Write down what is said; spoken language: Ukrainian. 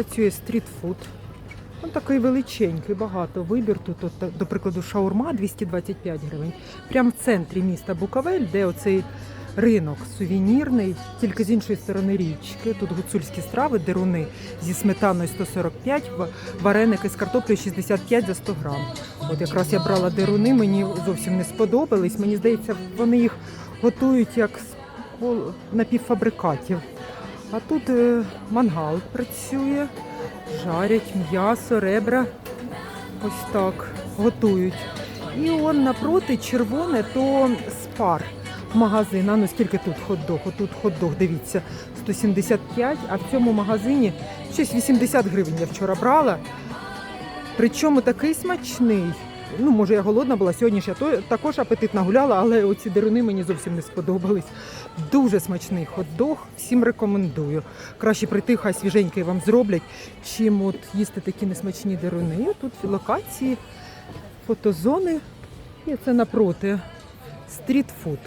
Працює стрітфуд. Він такий величенький, багато вибір. Тут, от, до прикладу, шаурма 225 гривень. Прямо в центрі міста Буковель, де оцей ринок сувенірний, тільки з іншої сторони річки. Тут гуцульські страви, деруни зі сметаною 145, вареники з картоплею 65 за 100 грам. От якраз я брала деруни, мені зовсім не сподобались. Мені здається, вони їх готують як з напівфабрикатів. А тут е, мангал працює, жарять м'ясо, ребра. Ось так готують. І он напроти червоне, то спар магазин. А ну скільки тут хот-дог? Отут хот-дог, дивіться, 175, а в цьому магазині щось 80 гривень я вчора брала. Причому такий смачний. Ну, може, я голодна була сьогодні ж то- також апетит нагуляла, але оці деруни мені зовсім не сподобались. Дуже смачний хот-дог, всім рекомендую. Краще прийти, хай свіженький вам зроблять, чим от їсти такі несмачні деруни. Тут локації, фотозони. І це напроти стрітфуд.